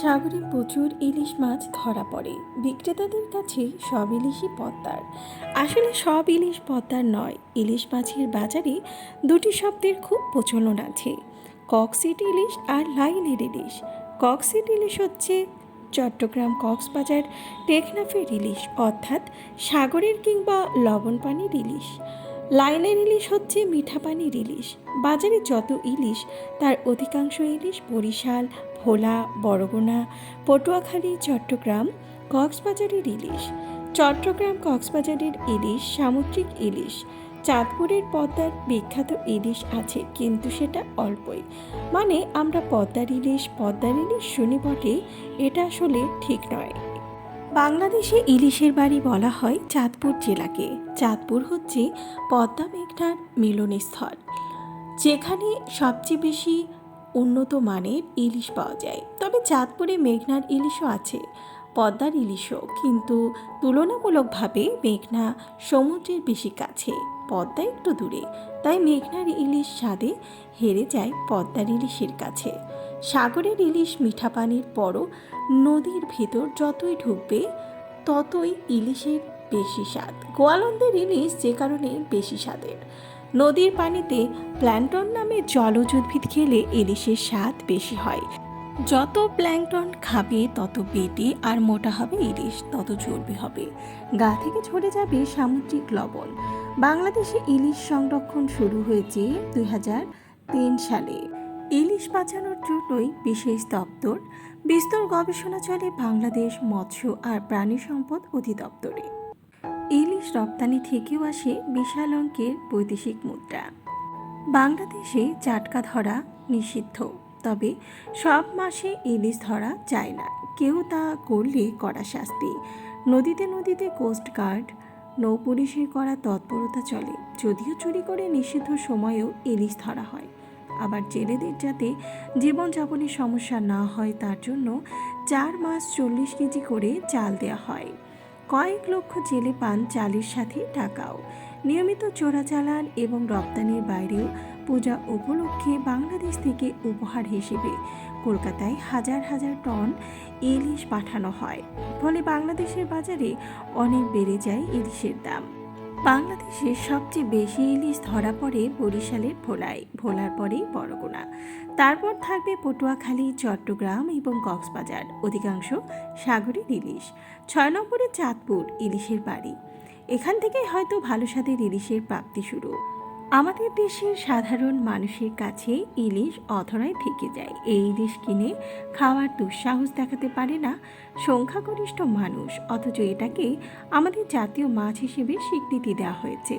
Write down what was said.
সাগরে প্রচুর ইলিশ মাছ ধরা পড়ে। বিক্রেতাদের কাছে সব ইলিশই পদ্মার। আসলে সব ইলিশ পদ্মার নয়, ইলিশ মাছের বাজারে দুটি শব্দের খুব প্রচলন আছে। ককসিট ইলিশ আর লাইনের ইলিশ। ককসিট ইলিশ হচ্ছে চট্টগ্রাম কক্সবাজার টেকনাফের ইলিশ, অর্থাৎ সাগরের কিংবা লবণ পানির ইলিশ। লাইনের ইলিশ হচ্ছে মিঠা পানির ইলিশ। বাজারে যত ইলিশ, তার অধিকাংশ ইলিশ বরিশাল, ভোলা, বরগুনা, পটুয়াখালী, চট্টগ্রাম, কক্সবাজারের ইলিশ। চট্টগ্রাম কক্সবাজারের ইলিশ সামুদ্রিক ইলিশ। চাঁদপুরের পদ্মার বিখ্যাত ইলিশ আছে, কিন্তু সেটা অল্পই। মানে আমরা পদ্মার ইলিশ পদ্মার ইলিশ শুনি বটে, এটা আসলে ঠিক নয়। বাংলাদেশে ইলিশের বাড়ি বলা হয় চাঁদপুর জেলাকে। চাঁদপুর হচ্ছে পদ্মা মেঘনার মিলনস্থল, যেখানে সবচেয়ে বেশি উন্নত মানের ইলিশ পাওয়া যায়। তবে চাঁদপুরে মেঘনার ইলিশও আছে, পদ্মার ইলিশও। কিন্তু তুলনামূলকভাবে মেঘনা সমুদ্রের বেশি কাছে, পদ্মা একটু দূরে। তাই মেঘনার ইলিশ স্বাদে হেরে যায় পদ্মার ইলিশের কাছে। সাগরের ইলিশ মিঠা পানির পরও নদীর ভেতর যতই ঢুকবে, ততই ইলিশের বেশি স্বাদ। গোয়ালন্দের ইলিশ যে কারণে বেশি স্বাদের। নদীর পানিতে প্ল্যান্টন নামে জলজ উদ্ভিদ খেলে ইলিশের স্বাদ বেশি হয়। যত প্ল্যাংটন খাবে, তত বেটে আর মোটা হবে ইলিশ, তত চর্বি হবে। গা থেকে ঝরে যাবে সামুদ্রিক লবণ। বাংলাদেশে ইলিশ সংরক্ষণ শুরু হয়েছে দুই সালে। ইলিশ বাঁচানোর জন্যই বিশেষ দপ্তর, বিস্তর গবেষণা চলে বাংলাদেশ মৎস্য আর প্রাণী সম্পদ অধিদপ্তরে। ইলিশ রপ্তানি থেকেও আসে বিশাল অঙ্কের বৈদেশিক মুদ্রা। বাংলাদেশে চাটকা ধরা নিষিদ্ধ, তবে সব মাসে ইলিশ ধরা যায় না। কেউ তা করলে কড়া শাস্তি। নদীতে নদীতে কোস্টগার্ড নৌপুলিশের করা তৎপরতা চলে। যদিও চুরি করে নিষিদ্ধ সময়েও ইলিশ ধরা হয়। আবার জেলেদের যাতে জীবনযাপনের সমস্যা না হয়, তার জন্য চার মাস চল্লিশ কেজি করে চাল দেওয়া হয়। কয়েক লক্ষ জেলে পান চালের সাথে টাকাও। নিয়মিত চোরাচালান এবং রপ্তানির বাইরেও পূজা উপলক্ষে বাংলাদেশ থেকে উপহার হিসেবে কলকাতায় হাজার হাজার টন ইলিশ পাঠানো হয়। ফলে বাংলাদেশের বাজারে অনেক বেড়ে যায় ইলিশের দাম। বাংলাদেশে সবচেয়ে বেশি ইলিশ ধরা পড়ে বরিশালের ভোলায়। ভোলার পরেই বরগুনা। তারপর থাকবে পটুয়াখালী, চট্টগ্রাম এবং কক্সবাজার। অধিকাংশ সাগরের ইলিশ। ছয় নম্বরে চাঁদপুর, ইলিশের বাড়ি। এখান থেকেই হয়তো ভালো স্বাদের ইলিশের প্রাপ্তি শুরু। আমাদের দেশের সাধারণ মানুষের কাছে ইলিশ অধরায় থেকে যায়। এই ইলিশ কিনে খাওয়ার দুঃসাহস দেখাতে পারে না সংখ্যাগরিষ্ঠ মানুষ, অথচ এটাকে আমাদের জাতীয় মাছ হিসেবে স্বীকৃতি দেওয়া হয়েছে।